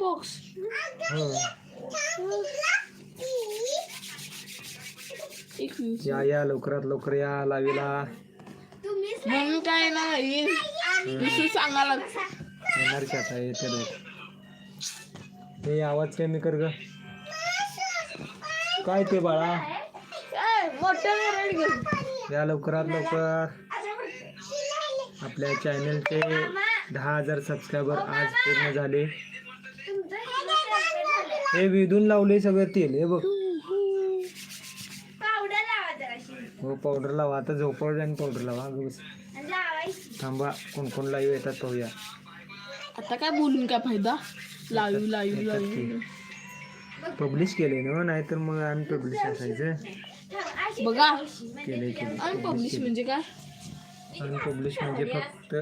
Box या या लवकरात लवकर या लावीला. म्हणून काय ना हे विसू सांगायला येणार की आता येते लोक हे आवाज कमी कर ग. काय ते बाळा? काय मोठ्या मोबाईल घेऊन या लवकरात लवकर. आपल्या चॅनलचे दहा हजार सबस्क्रायबर आज पूर्ण झाले. हे विधून लावले सगळं तेल हे बघ. हो पावडर लावा. आता झोपड आणि पावडर लावा. थांबा कोण कोण लाईव्ह येतात पाहूया. आता काय बोलून काय फायदा? Live live live. पब्लिश केले ना नाहीतर मग अनपब्लिश असायचं. बघा. केले केले अनपब्लिश म्हणजे काय? अनपब्लिश म्हणजे फक्त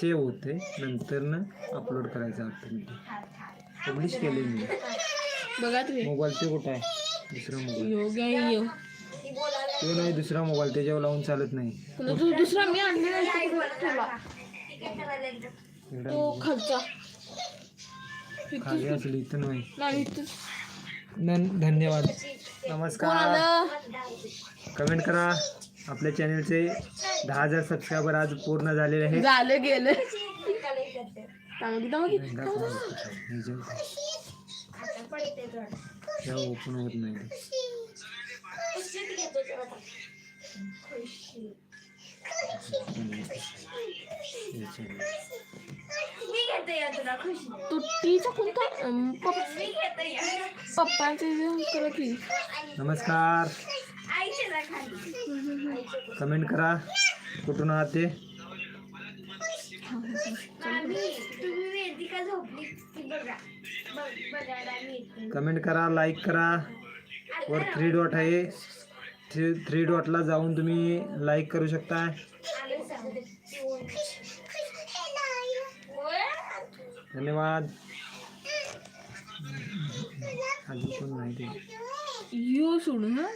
सेव्ह होते नंतर ना अपलोड करायचं ऑटोमॅटिक पब्लिश केले मी. बघा तुम्ही. मोबाईल ते कुठं आहे? दुसरा मोबाईल. यो तो नाही दुसरा मोबाईल. त्याच्यावर लावून चालत नाही. तो दुसरा मी आणलेला आहे तो? तो खालचा. खाली असेल इथं नाही. नाही धन्यवाद. कोण नमस्कार. आलं? कमेंट करा. आपल्या चॅनलचे दहा हज़ार सबस्क्रायबर आज पूर्ण झालेले आहेत. झालं गेलं. चांगली दमकी. ओपन होत नाही. तो टीचा कोणता अं, पप- पप्पांचे जे करा की. नमस्कार. कमेंट करा. कुठून आहात ते? कमेंट करा लाईक करा. वर थ्री डॉट आहे. थ्री थ्री डॉटला जाऊन तुम्ही लाईक करू शकता. धन्यवाद. अजून कोण नाही ते? यो सोडून हा.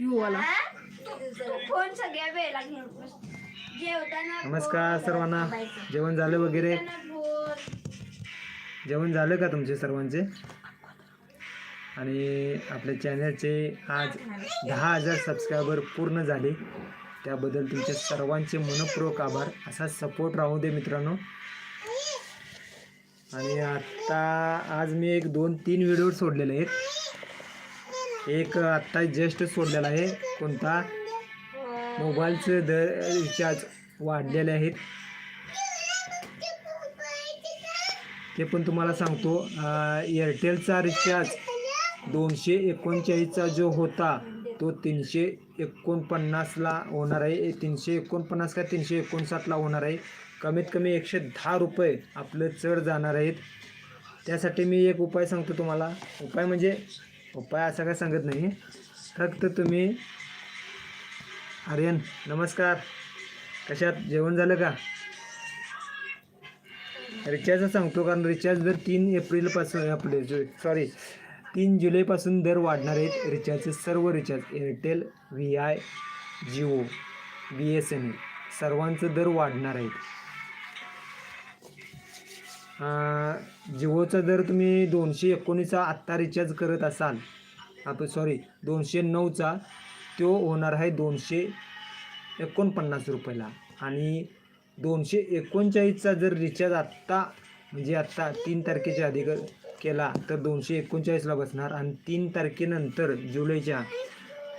यो वाला. फोन सगळ्या वेळेला घेऊन बस. जेवताना नमस्कार सर्वांना. जेवण झालं वगैरे. जेवण झालं का तुमचे सर्वांचे? आणि आपल्या चॅनलचे आज दहा हजार सबस्क्रायबर पूर्ण झाले. त्याबद्दल तुमचे सर्वांचे मनपूर्वक आभार. असा सपोर्ट राहू दे मित्रांनो. आणि आत्ता आज मी एक दोन तीन व्हिडिओ सोडलेले आहेत. एक आत्ता जस्ट सोडलेला आहे. कोणता? मोबाईलचे दर रिचार्ज वाढलेले आहेत. ते पण तुम्हाला सांगतो एअरटेलचा रिचार्ज दोनशे एकोणचाळीसचा जो होता तो तीनशे एकोणपन्नासला होणार आहे. तीनशे एकोणपन्नास का तीनशे एकोणसाठला होणार आहे. कमीत कमी एकशे दहा रुपये आपलं चढ जाणार आहेत. त्यासाठी मी एक उपाय सांगतो तुम्हाला. उपाय म्हणजे उपाय असा काय सांगत नाही. फक्त तुम्ही आर्यन नमस्कार. कशात? जेवण झालं का? रिचार्ज सांगतो कारण रिचार्ज दर तीन एप्रिलपासून आपले जो सॉरी तीन जुलैपासून दर वाढणार आहेत रिचार्जचे सर्व recharge Airtel V I Jio B S N L सर्वांचं दर वाढणार आहेत. जिओचा दर तुम्ही दोनशे एकोणीसचा आत्ता रिचार्ज करत असाल आपण सॉरी दोनशे नऊचा तो होणार आहे दोनशे एकोणपन्नास रुपयाला. आणि दोनशे एकोणचाळीसचा जर रिचार्ज आत्ता म्हणजे आत्ता तीन तारखेच्या आधी केला तर दोनशे एकोणचाळीसला बसणार. आणि तीन तारखेनंतर जुलैच्या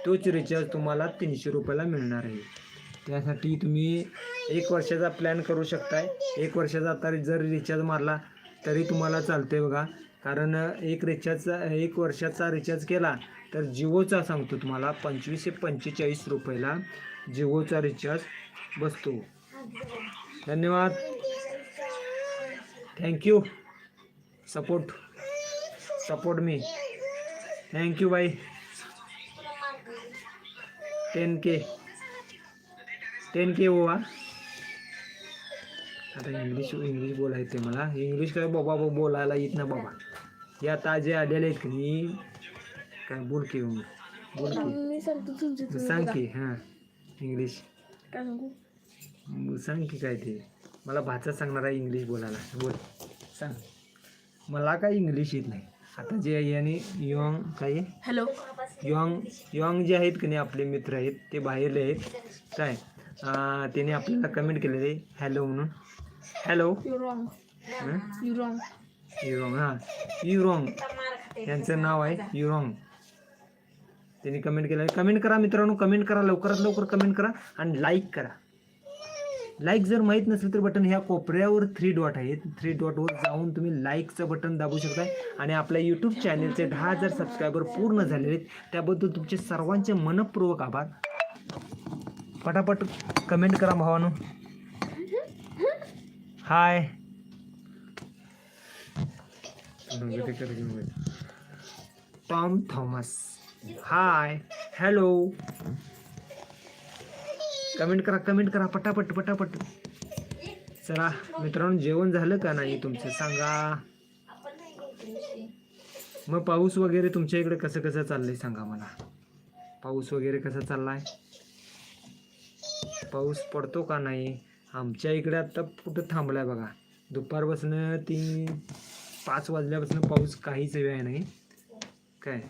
तोच रिचार्ज तुम्हाला तीनशे रुपयाला मिळणार आहे. त्यासाठी तुम्ही एक वर्षाचा प्लॅन करू शकताय. एक वर्षाचा आता जर रिचार्ज मारला तरी तुम्हाला चालते बघा. कारण एक रिचार्जचा एक वर्षाचा रिचार्ज केला तर जिओचा सांगतो तुम्हाला पंचवीसशे पंचेचाळीस रुपयाला जिओचा रिचार्ज बसतो. धन्यवाद। Thank you support support me thank you bye ten K ten K हो आता इंग्लिश इंग्लिश बोलायचं आहे मला। इंग्लिश काय बाबा बो- बोलायला येत ना बाबा। हे आता जे आलेले आहेत की नाही? काय बोल की बोल की। सांग की हाँ. इंग्लिश काय सांगू की काय ते. मला भाषा सांगणार आहे इंग्लिश बोलायला. बोल. सांग. मला काय इंग्लिश येत नाही. आता जे याने यॉंग काय? हॅलो यॉंग यॉंग जे आहेत की नाही आपले मित्र आहेत ते बाहेरले आहेत. काय? त्याने आपल्याला कमेंट केलेले हॅलो म्हणून. Hello you wrong you wrong you wrong हां. युरॉंग यांचं नाव आहे युरॉंग त्यांनी कमेंट केलं. कमेंट करा मित्रांनो. कमेंट करा. लवकरात लवकर कमेंट करा. आणि लाईक करा. लाईक जर माहीत नसेल तर बटन ह्या कोपऱ्यावर थ्री डॉट आहेत. थ्री डॉटवर जाऊन तुम्ही लाईकचं बटन दाबू शकता आणि आपल्या यूट्यूब चॅनेलचे दहा हजार सबस्क्रायबर पूर्ण झालेले आहेत. त्याबद्दल तुमचे सर्वांचे मनपूर्वक आभार. पटापट कमेंट करा भावानो. Hi Tom Thomas hi hello comment करा कमेंट करा पटापट पटापट. चला मित्रांनो जेवण झालं का नाही तुमचं? सांगा. मग पाऊस वगैरे तुमच्या इकडे कसं कसं चाललंय सांगा मला. पाऊस वगैरे कसा चाललाय? पाऊस पडतो का नाही? आमच्या इकडे आता कुठं थांबलाय बघा. दुपारपासून तीन पाच वाजल्यापासून पाऊस काहीच वेळ नाही. काय?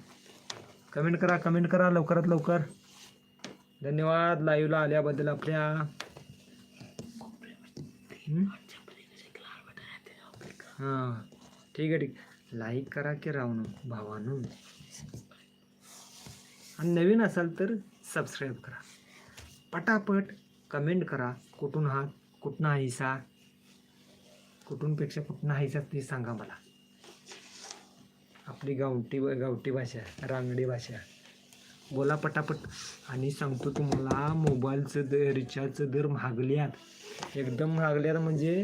कमेंट करा कमेंट करा लवकरात लवकर. धन्यवाद लाईव्हला आल्याबद्दल आपल्या. हां ठीक आहे ठीक. लाईक करा की राहून भावानो. आणि नवीन असाल तर सबस्क्राईब करा. पटापट कमेंट करा कुठून आहात कुठून हायसा कुठूनपेक्षा कुठून हायसा ते सांगा मला. आपली गावठी गावठी भाषा रांगडी भाषा. बोला पटापट. आणि सांगतो तुम्हाला मोबाईलचं द रिचार्जचं दर महागल्यात. एकदम महागल्यात म्हणजे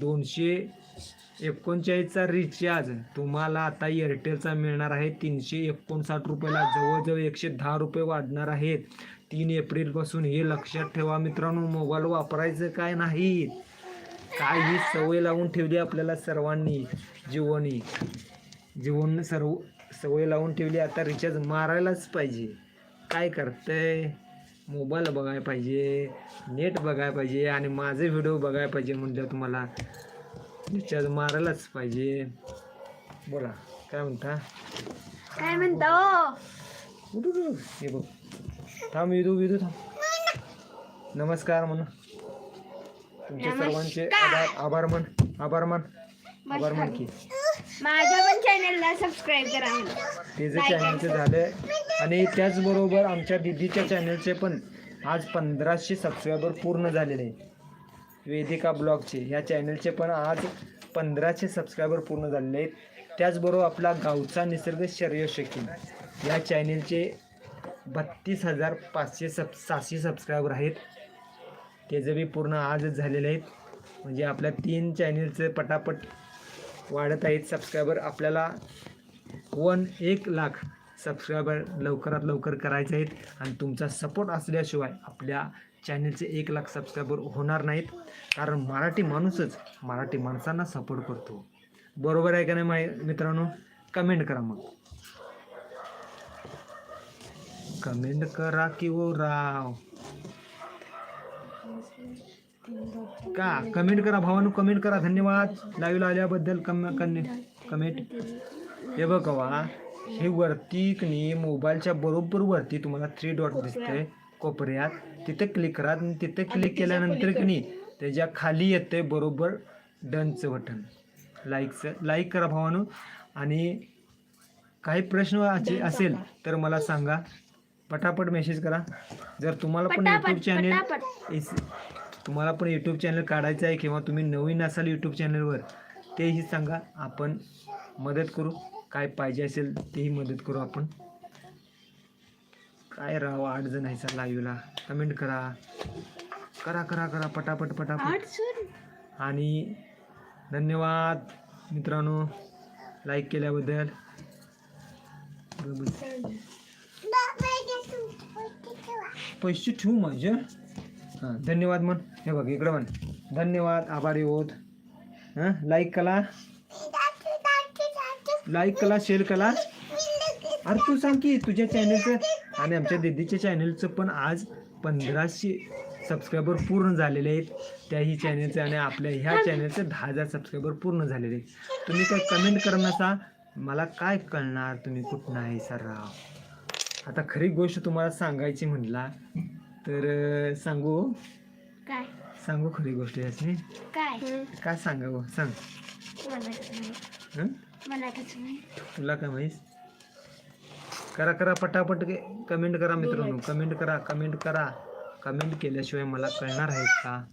दोनशे एकोणचाळीसचा रिचार्ज. तुम्हाला आता एअरटेलचा मिळणार आहे तीनशे एकोणसाठ रुपयाला. जवळजवळ एकशे दहा रुपये वाढणार आहेत. तीन एप्रिलपासून हे लक्षात ठेवा मित्रांनो मोबाईल वापरायचं काय नाही. काय ही सवय लावून ठेवली आपल्याला सर्वांनी. जीवनी. जीवन सर्व सवय लावून ठेवली आता रिचार्ज मारायलाच पाहिजे. काय करतंय? मोबाईल बघायला पाहिजे नेट बघायला पाहिजे आणि माझे व्हिडिओ बघायला पाहिजे म्हणलं तुम्हाला रिचार्ज मारायलाच पाहिजे. बोला काय म्हणता? काय म्हणता. हे बघ. थांब विदू विदू थांब. नमस्कार म्हण तुमच्या सर्वांचे आभार आभार म्हण आभार मान आभार म्हण की. माझ्या पण चॅनलला सबस्क्राईब करा. त्याचं चॅनलचं झालं आणि त्याचबरोबर आमच्या दिदीच्या चॅनलचे पण आज पंधराशे सबस्क्रायबर पूर्ण झालेले आहेत. वेदिका ब्लॉगचे ह्या चॅनलचे पण आज पंधराशे सबस्क्रायबर पूर्ण झालेले आहेत. त्याचबरोबर आपला गावचा निसर्ग शर्यशकी या चॅनलचे बत्तीस हजार पाचशे सब सहाशे सबस्क्रायबर आहेत. त्याचं बी पूर्ण आजच झालेले आहेत. म्हणजे आपल्या तीन चॅनलचं पटापट वाढत आहेत सबस्क्रायबर आपल्याला वन एक लाख सबस्क्रायबर लवकरात लवकर करायचे आहेत. आणि तुमचा सपोर्ट असल्याशिवाय आपल्या चॅनलचे एक लाख सबस्क्रायबर होणार नाहीत. कारण मराठी माणूसच मराठी माणसांना सपोर्ट करतो. बरोबर आहे का नाही माय मित्रांनो? कमेंट करा मग. कमेंट करा की ओ राव. का? कमेंट करा भावानो कमेंट करा. धन्यवाद. लाईव्हला आल्याबद्दल कम कमेंट हे बघा हे वरती की नाही मोबाईलच्या बरोबर वरती तुम्हाला थ्री डॉट दिसतंय. कोपऱ्यात. तिथे क्लिक करा. आणि तिथे क्लिक केल्यानंतर की नाही त्याच्याखाली येतंय बरोबर डनचं बटन लाईकचं लाईक करा भावानो. आणि काही प्रश्न असे- असेल तर मला सांगा. पटापट मेसेज करा. जर तुम्हाला पण यूट्यूब चॅनेल तुम्हाला पण यूट्यूब चॅनल काढायचं आहे किंवा तुम्ही नवीन असाल यूट्यूब चॅनलवर तेही सांगा. आपण मदत करू. काय पाहिजे असेल तेही मदत करू आपण. काय राव आठ जण आहे लाईव्हला कमेंट करा. करा करा करा. पटापट पटापट. सर आणि धन्यवाद मित्रांनो. लाईक केल्याबद्दल. बरोबर. पैसे ठेवू माझ्या हां धन्यवाद म्हण. हे बघ इकडं म्हण. धन्यवाद आभारी होत. हां लाईक कला. लाईक कला शेअर कला. अरे तू सांग की तुझ्या चॅनलचं आणि आमच्या दीदीच्या चॅनलचं पण आज पंधराशे सबस्क्रायबर पूर्ण झालेले आहेत. त्याही चॅनलचं आणि आपल्या ह्या चॅनलचं दहा हजार सबस्क्रायबर पूर्ण झालेले आहेत. तुम्ही काय कमेंट करा नसा? मला काय कळणार तुम्ही कुठं आहे सर राव? आता खरी गोष्ट तुम्हाला सांगायची म्हटला तर सांगू? काय? सांगू खरी गोष्ट यासनी काय? काय सांगावं? सांग? हं? मला कसं माहीत? तुला काय माहीत? करा करा पटापट कमेंट करा मित्रांनो. कमेंट करा कमेंट करा. कमेंट केल्याशिवाय मला कळणार आहेत का?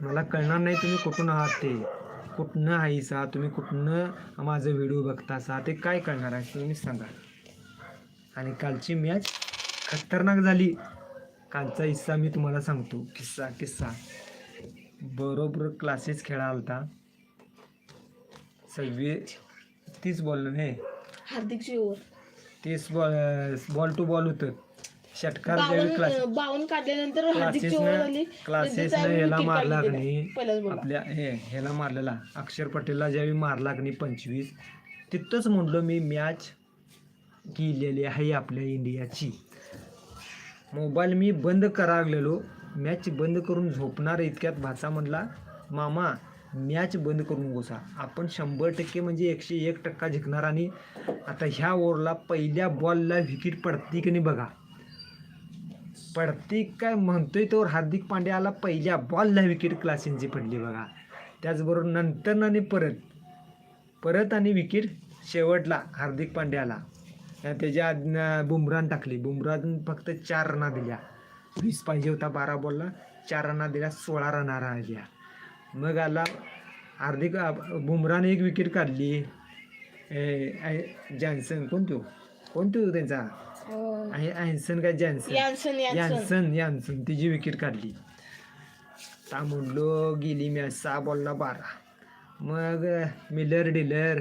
मला कळणार नाही तुम्ही कुठून आहात ते. कुठनं आहेसा तुम्ही कुठनं माझं व्हिडिओ बघतासा ते काय कळणार आहे? तुम्ही सांगा. आणि कालची मॅच खतरनाक झाली. कालचा हिस्सा मी तुम्हाला सांगतो. किस्सा किस्सा. बरोबर क्लासेस खेळा आलता सगळे तीच बॉल नाही हार्दिकची ओव्हर तीस बॉल बॉल टू बॉल होतं. षटकार ज्यावेळी क्लास काढल्यानंतर हार्दिकची ओव्हर आली क्लासेसनं क्लासेसनं त्याचा ह्याला मारला की नाही. आपल्या हे ह्याला मारलेला अक्षर पटेलला ज्यावेळी मारला की नाही पंचवीस तिथंच म्हणलो मी मॅच गेलेली आहे आपल्या इंडियाची. मोबाईल मी बंद करागलेलो मॅच बंद करून झोपणार इतक्यात भाचा म्हणला मामा मॅच बंद करून गोसा आपण शंभर टक्के म्हणजे एकशे एक टक्का जिंकणार आणि आता ह्या ओव्हरला पहिल्या बॉलला विकेट पडती की नाही बघा. पडती काय म्हणतोय तो हार्दिक पांड्याला पहिल्या बॉलला विकेट क्लासेंची पडली बघा. त्याचबरोबर नंतर आणि परत परत आणि विकेट शेवटला हार्दिक पांड्याला. त्याच्या बुमरान टाकली. बुमरान फक्त चार रना दिल्या. वीस पाहिजे होता बारा बॉलला. चार रना दिल्या सोळा रना राहिल्या. मग आला हार्दिक बुमराने एक विकेट काढली. जॉन्सन. कोण तो? कोण तो त्यांचा? अँसन काय Jansen? Jansen Jansen Jansen Jansen तिची विकेट काढली. ता म्हणलो गेली मॅच सहा बॉलला बारा. मग मिलर डिलर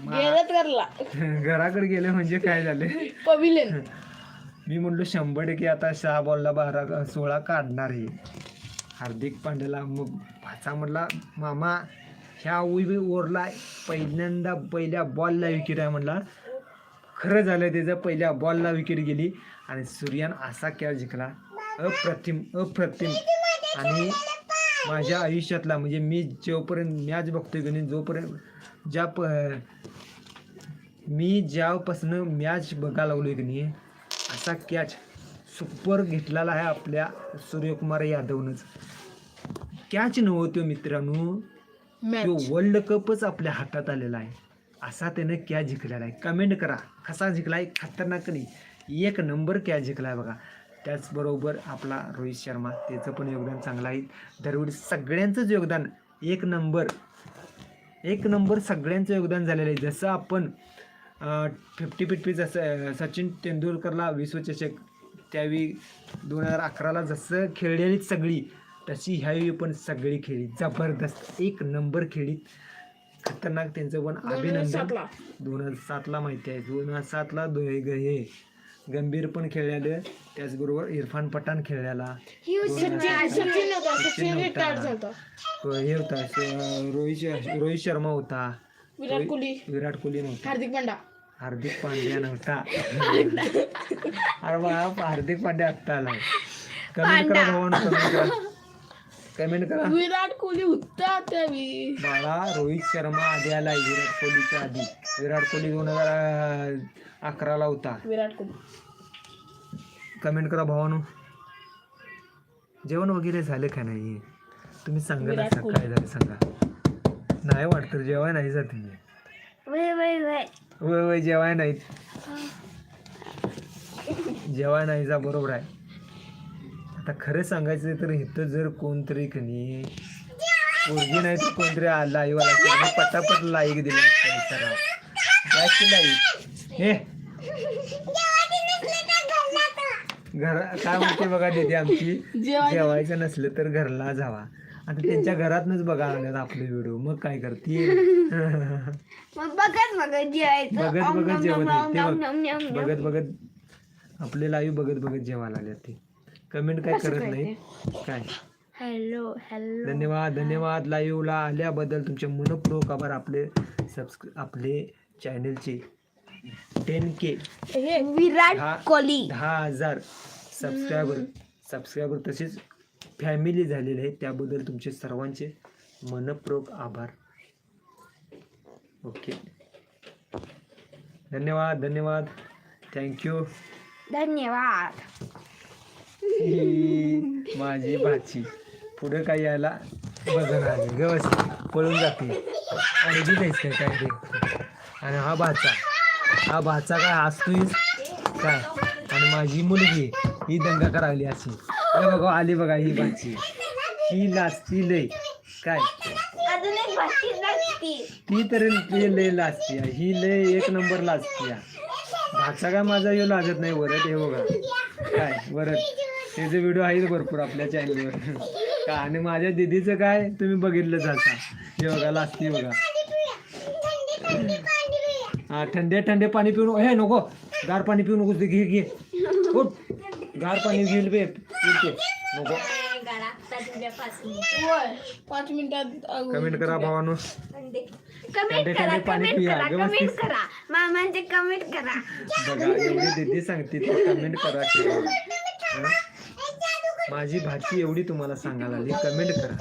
गेलत करला घराकडे गेले म्हणजे काय झाले? पविलियन मी म्हणलो शंभर टक्के आता सहा बॉलला बारा सोळा काढणार आहे. हार्दिक पांड्याला मग भाचा म्हणला मामा ह्या ओव्हरला पहिल्यांदा पहिल्या बॉलला विकेट आहे म्हणला. खरं झालं त्याचं पहिल्या बॉलला विकेट गेली आणि सूर्यान असा खेळ जिंकला. अप्रतिम अप्रतिम. आणि माझ्या आयुष्यातला म्हणजे मी जोपर्यंत मॅच बघतोय की नाही जोपर्यंत ज्या प मी ज्यापासनं मॅच बघायला लागलोय की नाही असा कॅच सुपर घेतलेला आहे आपल्या सूर्यकुमार यादवनंच. कॅच नव्हतो मित्रांनो तो वर्ल्ड कपच आपल्या हातात आलेला आहे. असा त्यानं कॅच जिंकलेला आहे. कमेंट करा कसा जिंकलाय? खतरनाक नाही. एक नंबर कॅच जिंकलाय बघा. त्याचबरोबर आपला रोहित शर्मा त्याचं पण योगदान चांगलं आहे. दरवेळी सगळ्यांचंच योगदान एक नंबर एक नंबर सगळ्यांचं योगदान झालेलं आहे. जसं आपण फिफ्टी फिफ्टी जसं सचिन तेंडुलकरला विश्वचषक त्यावेळी दोन हजार अकराला जसं खेळलेली सगळी तशी ह्यावेळी पण सगळी खेळली. जबरदस्त. एक नंबर खेळीत खतरनाक त्यांचं पण अभिनंदन. दोन हजार सातला माहिती आहे. दोन हजार सातला हे. गंभीर पण खेळलेलं त्याचबरोबर इरफान पठाण खेळलेला. तो हे होता रोहित रोहित शर्मा होता. विराट कोहली. विराट कोहली नव्हता. हार्दिक पांडा हार्दिक पांड्या नव्हता. अरे बाप हार्दिक पांड्या आत्ता आलाय कमेंट करा भावानं कमेंट करा. कमेंट करा. विराट कोहली होता त्यावेळी बाळा रोहित शर्मा आधी आलाय विराट कोहलीच्या आधी. विराट कोहली दोन हजार अकराला होता. विराट कोहली. कमेंट करा भावानो. जेवण वगैरे झालं का नाही? तुम्ही सांगा ना. काय झालं सांगा. नाही वाटतं जेवाय नाही जात तुम्ही. वय वय वय. वय वय जेवाय नाहीत. जेवाय नाही जा बरोबर आहे. आता खरं सांगायचं तर इथं जर कोणतरी कनी पोरगी नाही तर कोणतरी लाईव्ह आला पटापट लाईक दिला लाईक हे? घर काय म्हणते बघा दिदी आमची? जेवायचं. नसलं तर घरला जावा. आता त्यांच्या घरातनच बघा आल्यात आपले व्हिडिओ मग काय करतील मग बघत बघत जेवायचं. बघत बघत जेवत. बघत बघत आपले लाईव्ह बघत बघत जेवायला आले ते कमेंट काय करत नाही. काय? Hello hello. धन्यवाद धन्यवाद लाईव्हला आल्याबद्दल तुमचे मनपूर्वक आभार आपले सबस्क्राईब आपले चॅनलचे टेन के विराट कोहली. दहा हजार सबस्क्रायबर सबस्क्रायबर तसेच फॅमिली झालेली आहे त्याबद्दल तुमचे सर्वांचे मनपूर्वक आभार. ओके धन्यवाद धन्यवाद. थँक्यू धन्यवाद. ही माझी भाची. पुढे काय यायला? बघून आली व्यवस्थित. पळून जाते. आणि बी जायच काय? काय ते आणि हा भाचा. हा भाचा काय हसतोय काय? आणि माझी मुलगी ही दंगा करायली अशी. हे बघा आली बघा ही भाची. ही लाजती लय. काय? ती तरी लय लाजती. ही लय एक नंबर लाजती आहे. भाचा काय माझा यो लागत नाही वरत हे बघा. काय? वरत. त्याचे व्हिडिओ आहेत भरपूर आपल्या चॅनलवर का आणि माझ्या दीदीचं काय? तुम्ही बघितलं जाता हे बघा लाजती बघा. हा थंडे थंडे पाणी पिऊन हे नको. गार पाणी पिऊ नकोस घे घे. गार पाणी घेईल बे. पिते नको. पाच मिनिटात अगो- कमेंट करा भावानो. कमेंट थंडे करा थंडे पाणी कमेंट पिया, करा. कमेंट करा. मामांचे कमेंट करा. बघा एवढी दीदी सांगते ते कमेंट करा? माझी भाची एवढी तुम्हाला सांगायला आली. कमेंट करा.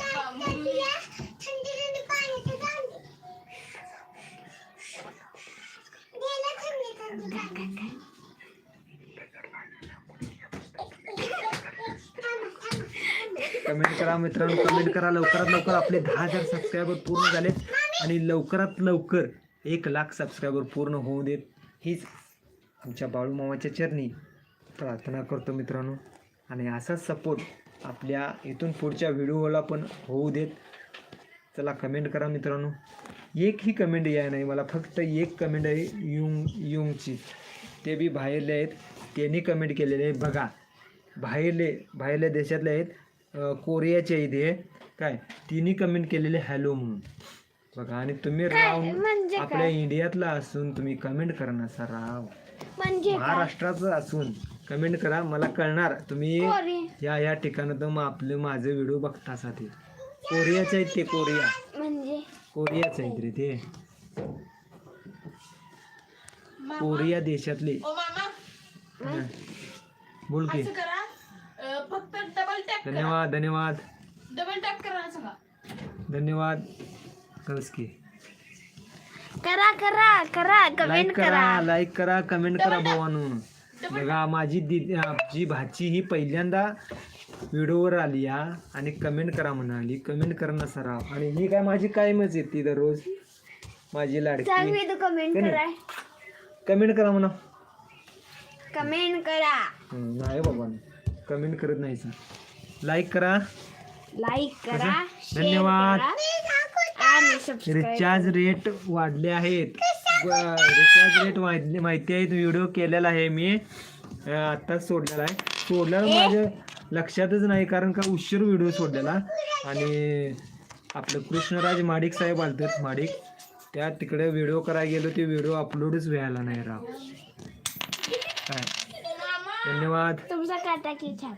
कमेंट करा मित्रांनो कमेंट करा. लवकरात लवकर आपले दहा हजार सबस्क्रायबर पूर्ण झालेत आणि लवकरात लवकर एक लाख सबस्क्रायबर पूर्ण होऊ देत. हीच आमच्या बाळू मामाच्या चरणी. प्रार्थना करतो मित्रांनो. आणि असाच सपोर्ट आपल्या इथून पुढच्या व्हिडिओला पण होऊ देत. चला कमेंट करा मित्रांनो. एक ही कमेंट या नाही. मला फक्त एक कमेंट आहे युंग युंगची. ते बी बाहेरले आहेत. त्यांनी कमेंट केलेले आहे. बघा बाहेरले बाहेरल्या देशातले आहेत कोरियाचे आहेत हे. काय? तिन्ही कमेंट केलेले हॅलो म्हणून. बघा आणि तुम्ही राहून म्हणजे आपल्या इंडियातला असून तुम्ही कमेंट करा ना सर राव म्हणजे महाराष्ट्राचं असून. कमेंट करा मला कळणार. तुम्ही या या ठिकाणात मग आपलं माझं व्हिडिओ बघता ते कोरियाचे आहेत ते कोरिया. म्हणजे? कोरियाचे आहेत रे ते. कोरिया देशातले. ओ मामा. बोल की. असं करा. अं, फक्त डबल टॅप करा. धन्यवाद धन्यवाद. डबल टॅप करा सांगा धन्यवाद. खरंच की. करा करा करा. लाईक कमेंट करा करा. लाईक करा कमेंट करा भावानो. बघा माझी दीदी जी भाची ही पहिल्यांदा व्हिडिओवर आली या आणि कमेंट करा म्हणाली. कमेंट कर ना सराव आणि ही काय माझी कायमच येते दररोज. माझी लाडकी. तू कमेंट? करा कमेंट करा म्हणा. कमेंट करा. नाही बाबा कमेंट करत नाही लाईक करा. लाईक करा? धन्यवाद. share करा, आणि सबस्क्राईब रिचार्ज रेट वाढले आहेत. रिचार्ज रेट वाढले माहिती आहे व्हिडिओ केलेला आहे मी. आत्ताच सोडलेला आहे. सोडल्यावर माझ्या लक्षातच नाही कारण का उशीर व्हिडिओ सोडलेला. आणि आपलं कृष्णराज माडिक साहेब आलतात माडिक. त्या तिकडे व्हिडिओ करायला गेलो ते व्हिडिओ अपलोडच व्हायला नाही राव. काय? धन्यवाद.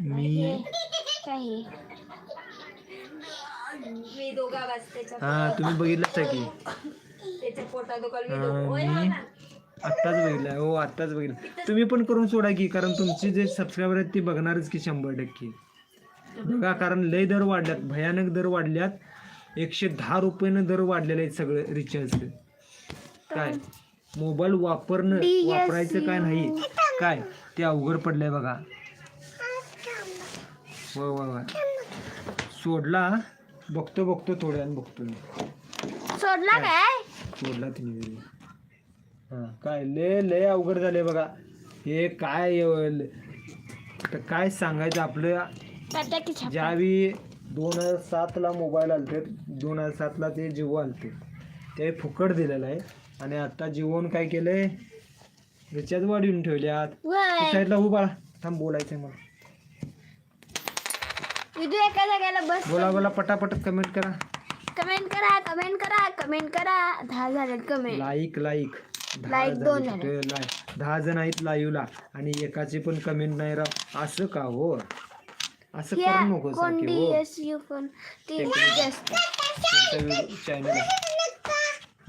मी हा तुम्ही बघितलंच आहे की. आत्ताच बघितलं हो आत्ताच बघितलं. तुम्ही पण करून सोडा की कारण तुमचे जे सबस्क्रायबर आहेत ते बघणारच की शंभर टक्के. बघा कारण लय दर वाढल्यात भयानक दर वाढल्यात. एकशे दहा रुपयानं दर वाढलेले आहेत सगळं रिचार्ज काय? मोबाईल वापरणं वापरायचं काय नाही. काय? ते अवघड पडलंय बघा. होय होय होय सोडला. बघतो बघतो थोड्यानं बघतो मी. सोडला काय? सोडला तिने हां काय लय लय अवघड झाले बघा. हे काय आता काय सांगायचं आपलं? ज्यावेळी दोन हजार सातला मोबाईल आलते दोन हजार सातला ते जिओ आलते. ते फुकट दिलेलं आहे. आणि आता जिओन काय केलंय? रिचार्ज वाढवून ठेवल्यात. साईडला उभा राहा. थांब बोलायचंय मला. बोला बोला पटापट कमेंट करा. कमेंट करा कमेंट करा कमेंट करा. दहा झाले कमेंट लाईक लाईक Like जण दोन लाय- दहा जण आहेत लाईव्हला आणि एकाची पण कमेंट नाही राव असं का हो? असं करू नको हो. एस यू पण ते जास्त. चॅनल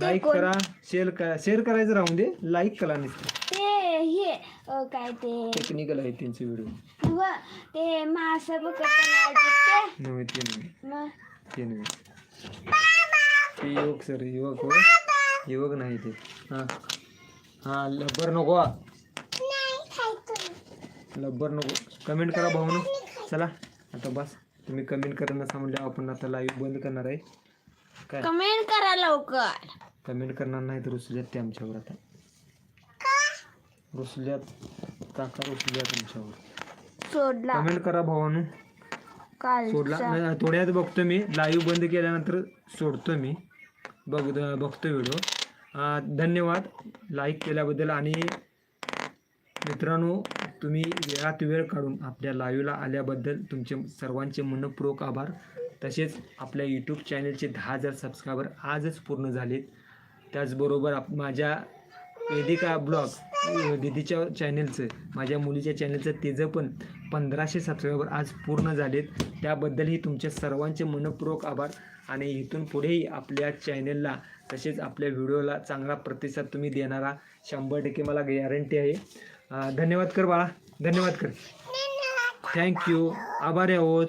लाईक करा शेअर करा. शेअर करायचं राहून दे. लाईक करा नुसतं. ते हे अं, काय ते? टेक्निकल आहे त्यांचे व्हिडिओ व ते मासा पकडताना ते. नव्हे ते नव्हे. मग ते नव्हे. ते युवक सर युवक हो. युवक नाही ते. हां. हां लब्बर नको. लब्बर नको. कमेंट करा भाऊनो चला आता बस. तुम्ही कमेंट करा नसा म्हणले आपण आता लाईव्ह बंद करणार आहे. काय? कमेंट करा लवकर. कमेंट करणार नाही तर रुसल्यात ते आमच्यावर आता. रुसल्यात. काका रुसल्यात आमच्यावर. सोडला. कमेंट करा भावानो. सोडला. नाही, थोड्यात बघतो मी. लाईव्ह बंद केल्यानंतर सोडतो मी. बघ बघतो व्हिडिओ धन्यवाद लाईक केल्याबद्दल आणि मित्रांनो तुम्ही वेळात वेळ काढून आपल्या लाईव्हला आल्याबद्दल तुमचे सर्वांचे मनपूर्वक आभार. तसेच आपल्या यूट्यूब चॅनलचे दहा हजार सबस्क्रायबर आजच पूर्ण झालेत. त्याचबरोबर आप माझ्या वेदिका ब्लॉग दिदीच्या चॅनलचं माझ्या मुलीच्या चॅनलचं त्याचं पण पंधराशे सबस्क्रायबर आज पूर्ण झालेत. त्याबद्दलही तुमच्या सर्वांचे मनपूर्वक आभार. आणि इथून पुढेही आपल्या चॅनलला तसेच आपल्या व्हिडिओला चांगला प्रतिसाद तुम्ही देणारा शंभर टक्के मला गॅरंटी आहे. धन्यवाद कर बाळा. धन्यवाद कर. थँक्यू आभारी आहोत.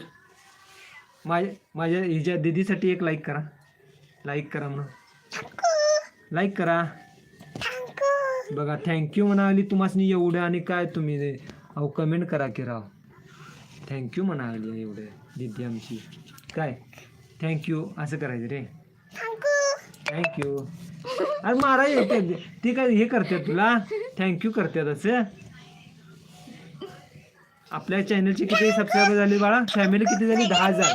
माझ्या माझ्या हिच्या दिदीसाठी एक लाईक करा. लाईक करा म्हणून. लाईक करा. बघा थँक्यू म्हणाली तुम्हाला एवढं आणि काय तुम्ही अहो कमेंट करा की राव. थँक्यू म्हणाली एवढं दिदी आमची. काय? थँक्यू असं करायचं रे. थँक्यू अरे मारा येते ती काय हे करते तुला? थँक्यू करते असं? आपल्या चॅनलची किती सबस्क्रायबर झाली बाळा? फॅमिली किती झाली? दहा हजार.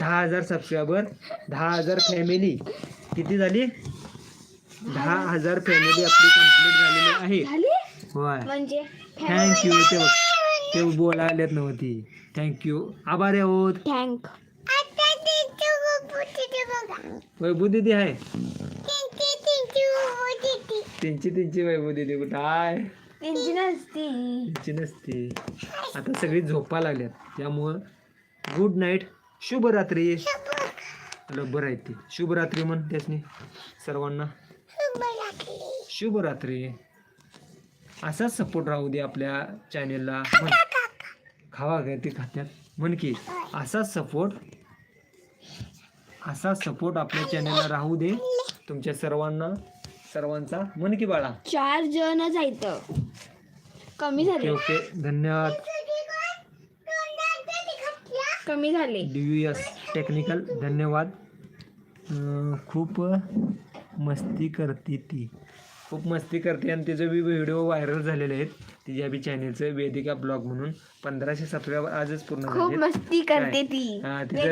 दहा हजार सबस्क्रायबर दहा हजार फॅमिली किती झाली? दहा हजार फॅमिली आपली कंप्लीट झालेली आहे. होय. म्हणजे थँक्यू ते बघ. ते बोलायलेत नव्हती थँक्यू आभारी आहोत. थँक वैभू दिदी आहे. त्यांची त्यांची वैभू दिदी कुठं आहे? त्यांची नसती. त्यांची नसते. आता सगळी झोपा लागल्यात. त्यामुळं गुड नाईट शुभरात्री. बरं आहे ती. शुभरात्री म्हण त्यासनी सर्वांना. शुभरात्री. असाच सपोर्ट राहू दे आपल्या चॅनेलला म्हण खावा काय ते खात्यात. म्हण की असाच सपोर्ट असा सपोर्ट आपल्या चॅनेलला राहू दे तुमच्या सर्वांना सर्वांचा. मन की बाळा. चार जण जायत कमी ओके झाले. ओके. धन्यवाद. कमी झाले. डी यू एस टेक्निकल धन्यवाद. अं, खूप मस्ती करते ती. खूप मस्ती करते आणि तिचे बी व्हिडिओ व्हायरल झालेले आहेत. तिच्या बी चॅनेलचं वेदिका ब्लॉग म्हणून पंधराशे सबस्क्रायबर आजच पूर्ण खूप झाले मस्ती करते? ती. हा, तिचं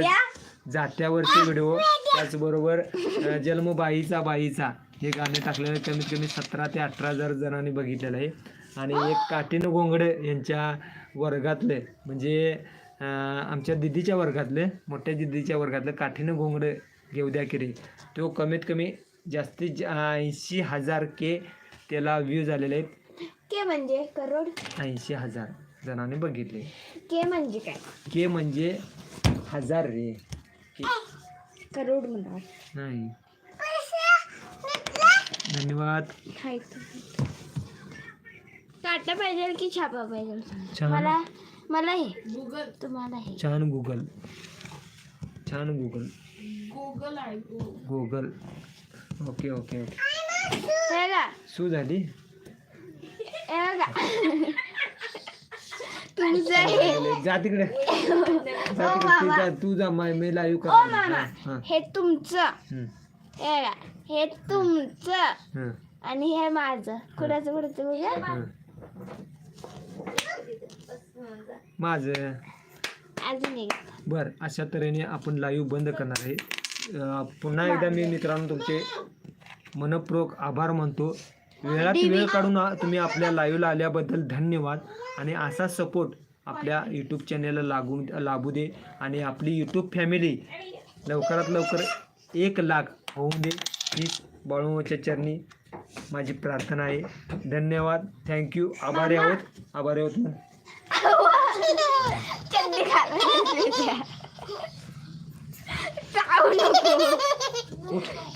व्हिडिओ त्याचबरोबर अं, जन्म बाईचा. बाईचा हे गाणे टाकलेलं कमीत कमी सतरा ते अठरा हजार जणांनी बघितलेलं आहे. आणि एक काठीनं गोंगडे यांच्या वर्गातले म्हणजे अं, आमच्या दिदीच्या वर्गातले मोठ्या दिदीच्या वर्गातलं काठीनं घोंगडं घेऊ द्या की रे तो कमीत कमी जास्तीत ऐंशी हजार के त्याला व्ह्यू झालेले आहेत. के म्हणजे करोड? ऐंशी हजार. जणांनी बघितले. के म्हणजे काय? के म्हणजे हजार रे. करोड म्हणा. नाही. धन्यवाद. हाय काटा पाहिजे की छापा पाहिजे छान. मला मला हे. गुगल तुम्हाला हे. छान गुगल छान गुगल गुगल आहे गुगल ओके ओके ओके. हे सू झाली? हे हे. जा तिकडे. तिकडे तू. जा मा- लाईव्ह ओ कर हां हे. तुमचं. हं, हे हे तुमचं. हं, आणि हे माझं. कुणाचं कुणाचं बघा हं. माझं. अजून एक. बर अशा तऱ्हेने आपण लाईव्ह बंद करणार आहे. पुन्हा एकदा मी मित्रांनो तुमचे मनपूर्वक आभार मानतो. वेळात वेळ काढून तुम्ही आपल्या लाईव्हला आल्याबद्दल धन्यवाद. आणि असा सपोर्ट आपल्या यूट्यूब चॅनेलला लागू लाभू दे. आणि आपली यूट्यूब फॅमिली लवकरात लवकर एक लाख होऊन दे. हीच बाळूमाच्या चरणी माझी प्रार्थना आहे. धन्यवाद. थँक्यू आभारी आहोत. आभारी आहोत. मग चड्डी